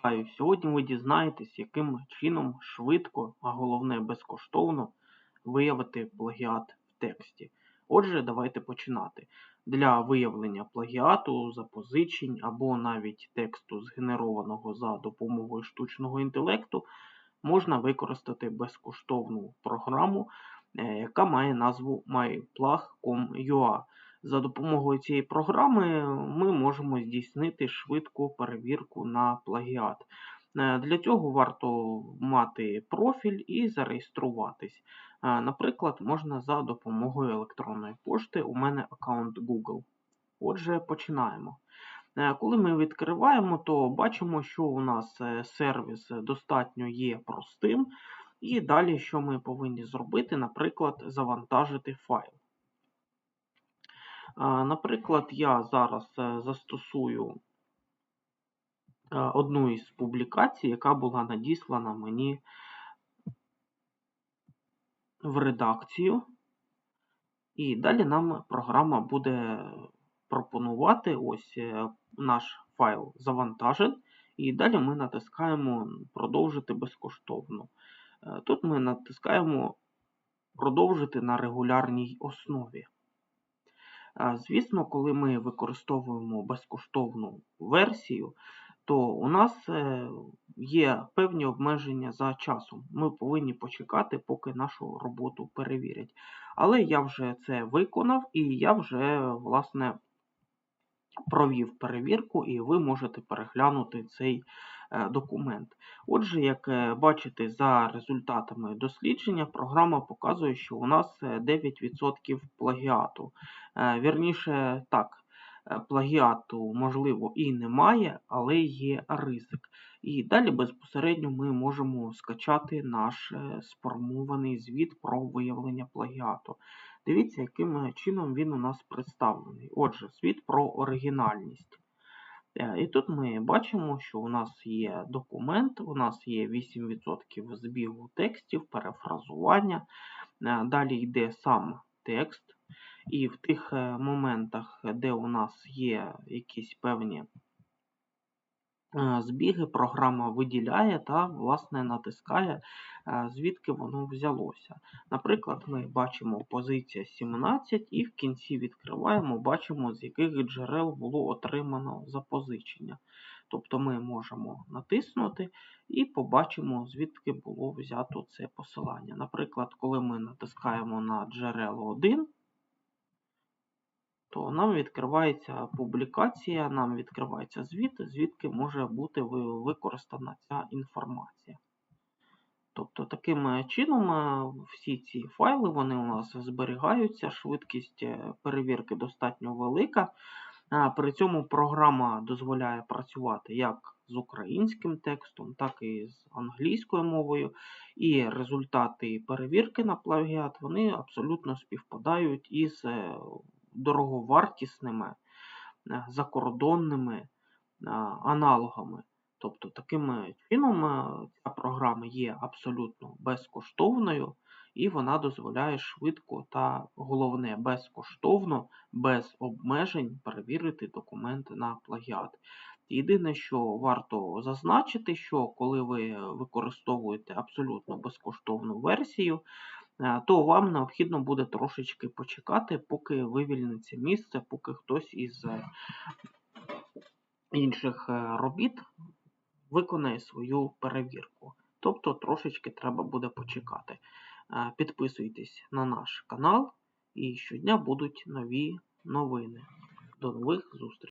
Вітаю! Сьогодні ви дізнаєтесь, яким чином швидко, а головне безкоштовно виявити плагіат в тексті. Отже, давайте починати. Для виявлення плагіату, запозичень або навіть тексту, згенерованого за допомогою штучного інтелекту, можна використати безкоштовну програму, е, яка має назву myplag.com.ua. За допомогою цієї програми ми можемо здійснити швидку перевірку на плагіат. Е, Для цього варто мати профіль і зареєструватись. Е, Наприклад, можна за допомогою електронної пошти. У мене аккаунт Google. Отже, починаємо. Е, Коли ми відкриваємо, то бачимо, що у нас сервіс достатньо є простим. І далі, що ми повинні зробити, наприклад, завантажити файл. Наприклад, я зараз е, застосую е, одну із публікацій, яка була надіслана мені в редакцію. І далі нам програма буде пропонувати ось е, наш файл завантажен. І далі ми натискаємо продовжити безкоштовно. Тут ми натискаємо продовжити на регулярній основі. Звісно, коли ми використовуємо безкоштовну версію, то у нас е, є певні обмеження за часом. Ми повинні почекати, поки нашу роботу перевірять. Але я вже це виконав і я вже, власне, провів перевірку, і ви можете переглянути цей документ. Отже, як е, бачите, за результатами дослідження, програма показує, що у нас е, 9% плагіату. Е, Вірніше, так, е, плагіату, можливо, і немає, але є ризик. І далі безпосередньо ми можемо скачати наш е, сформований звіт про виявлення плагіату. Дивіться, яким е, чином він у нас представлений. Отже, звіт про оригінальність. Е, І тут ми бачимо, що у нас є документ, у нас є 8% збігу текстів, перефразування. Е, Далі йде сам текст. І в тих е, моментах, де у нас є якісь певні збіги, програма виділяє та, власне, натискає, е, звідки воно взялося. Наприклад, ми бачимо позиція 17 і в кінці відкриваємо, бачимо, з яких джерел було отримано запозичення. Тобто ми можемо натиснути і побачимо, звідки було взято це посилання. Наприклад, коли ми натискаємо на джерело 1, то нам відкривається публікація, нам відкривається звіт, звідки може бути використана ця інформація. Тобто, таким е, чином е, всі ці файли вони у нас зберігаються, швидкість е, перевірки достатньо велика. При цьому програма дозволяє працювати як з українським текстом, так і з англійською мовою. І результати перевірки на плагіат вони абсолютно співпадають із дороговартісними е, закордонними е, аналогами. Тобто, таким чином е, ця програма є абсолютно безкоштовною, і вона дозволяє швидко та головне безкоштовно, без обмежень перевірити документи на плагіат. Єдине, що варто зазначити, що коли ви використовуєте абсолютно безкоштовну версію, то вам необхідно буде трошечки почекати, поки вивільниться місце, поки хтось із е, інших е, робіт виконає свою перевірку. Тобто трошечки треба буде почекати. Е, Підписуйтесь на наш канал, і щодня будуть нові новини. До нових зустрічей!